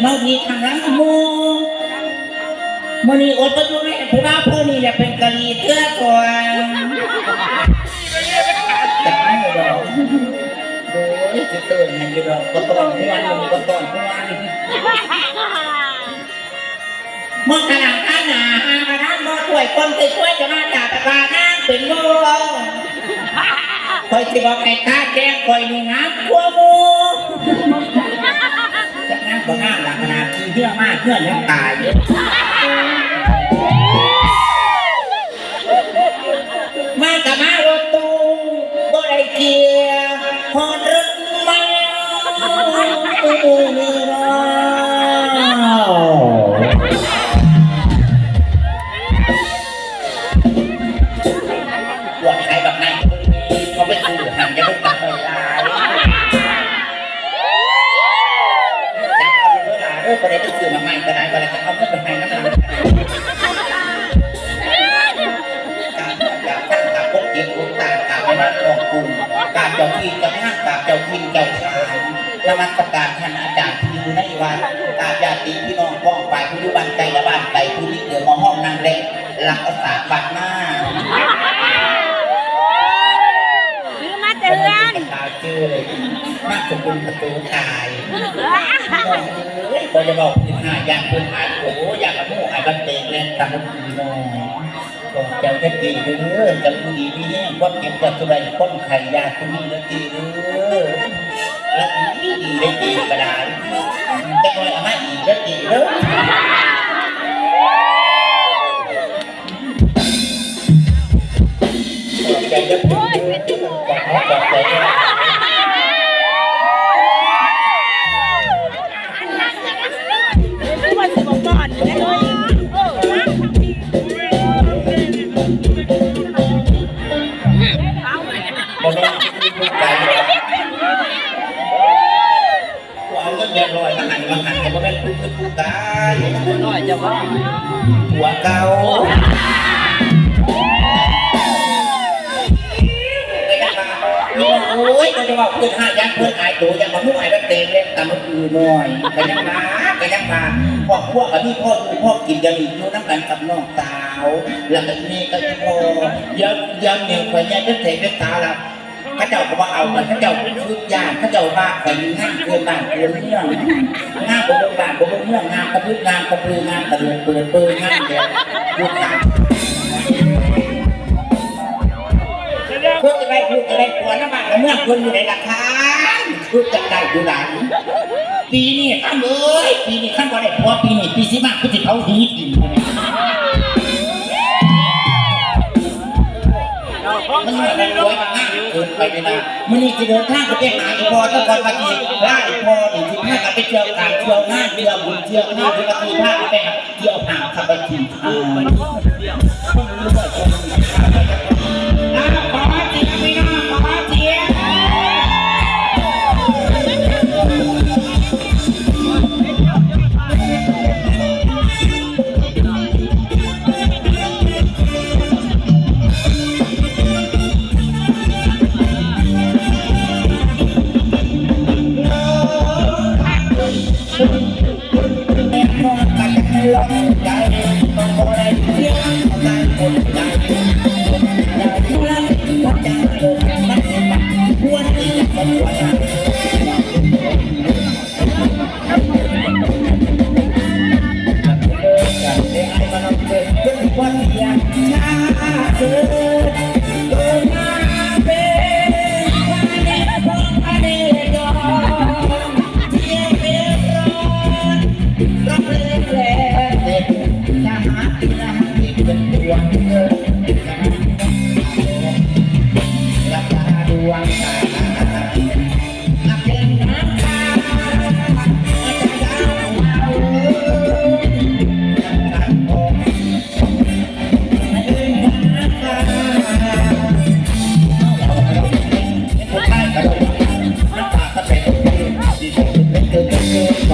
เมาดีทางนั้นโมมันนี่อดประยุไม่ผู้ว่าเพื่อนี่แหละเป็นกะลีเตื้อก่อนจะให้ดอกโอ้ยจะเตือนให้ดอกก็ต้องทุกวันมันก็ต้องทุกวันมองขนาดข้างหนาหากระทั่งมอช่วยคนเคยช่วยจะมาจากตะการนั่งเป็นโมคอยสิบอกให้ตาแจ้งคอยนี่นะกลัวโมจะนั่งบนหน้าหลัง เพื่อมากเพื่อนยังตาย การพกเอุตาการไม่นัดของกลุ่มการเจ้าที่เจ้าทางการเจ้าทินเจ้าชายนมัสการท่านอาจารย์ที่อยู่ในวัดตาญาติพี่น้องพ้องไปผู้ยุบันใจละบ้านไก่ผู้ที่เกิดมาห้องนางเล็กหลักษาบัตรหน้าหรือมาเตือนตาเจอมาสมบูรณ์ประตูตายก็จะบอกที่หาอย่ากเป็นหายโอ้อยากกับหมูหายบันเตงเล่นตามดีหน่อย ก็เจ้าจะดีเด้อจ้าผู้ดีมีแห้งคนเก็บจากสุไรคนไข่ยาคุณนี่แล้วดีเด้อแล้วดีดีได้ดีก็ได้จะคอยเอามาอีกแล้วดีเด้อใจจะพูดบอบใจจะ บอกว่าลูกใจว่าเอาเงินเดือนลอยมาหันมาหันให้พ่อแม่พูดพูดตายน้อยจะว่าหัวเก่า โอ้ยก็จะว่าเพื่อนหายันเพื่อนหายตัวยังมามุ่งหายกันเต็มเลยแต่มันคือหน่อยก็ยังมาก็ยังมาพ่อพวกกับพี่พ่อดูพ่อกินยังอีกอยู่น้ำกันกับน้องสาวแล้วก็นี่ก็พ่อยังยังเนี่ยคนยังเป็นเทเป็นตาละข้าเจ้าก็ว่าเอามือนข้าเจ้าชุดยากข้าเจ้าว่าคอยมีงานเกินบ้านเกินเมืองงานบนบ้านบนเมืองงานกระพืองานกระพืองานกระเดือนเปิดเปิดงานเดียวพูดตาม เพื่อะไรพูดอะไรกลัวน้ำมันเมื่อคนอยู่ในราคานพูดจะได้อยู่หลังปีนี้ข้ามเลยปีนี้ข้ามก็ได้พราะปีนี้ปีสิบห้าพฤศจิกายนนี้ปีมันไม่ได้รวยมากเกินไปเลยนะมันนี่จะเดินทางไปหาอีพอต้องคอยปฏิว่าอีพออีกสิบห้ากับไปเที่ยวการเที่ยวงานเที่ยวบุญเที่ยวนี่ที่ปฏิภาคไปหาเที่ยวหาขับไปขี่าง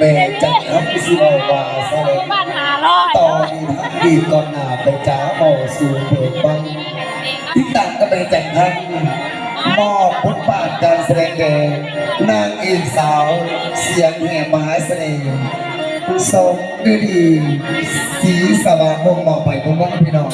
แม่จัดทับสิเอาวาแสดงบ้านหาลอยต่อดีทับดีก่อนหน้าไปจ้าเอาสู่เปิดฟังติดตามก็ไปจัดทับมอบบทธบาทการแสดงแก่นางเอกสาว เสียงแห่มหาเสน่ห์ทรงฤดี สีสว่างวงมองไปพวกพี่น้อง